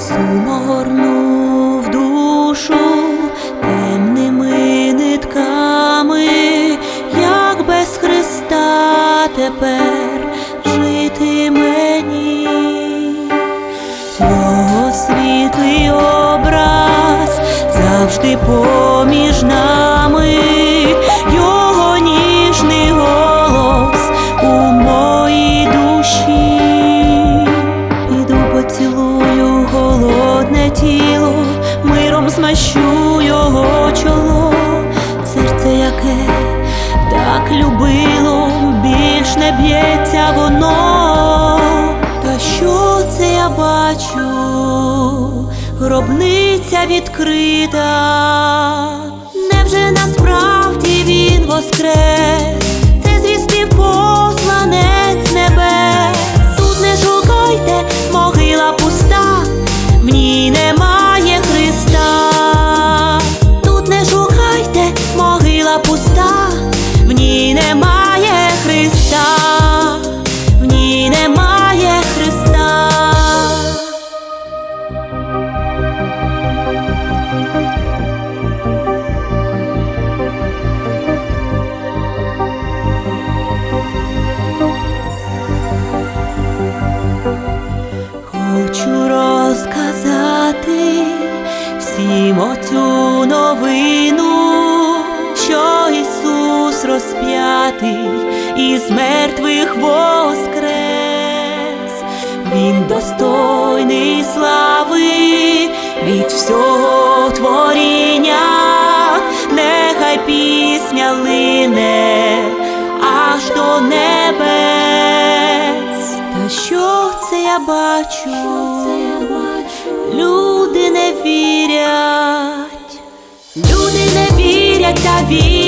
Сум огорнув душу темними нитками, як без Христа тепер жити мені, Його світлий образ завжди поміж нами. Змащу його чоло, серце яке так любило, більш не б'ється воно. Та що це я бачу? Гробниця відкрита. Всім оцю новину, що Ісус розп'ятий із мертвих воскрес, Він достойний слави від всього творіння, нехай пісня лине аж до небес. Та що це я бачу? Люди не vida.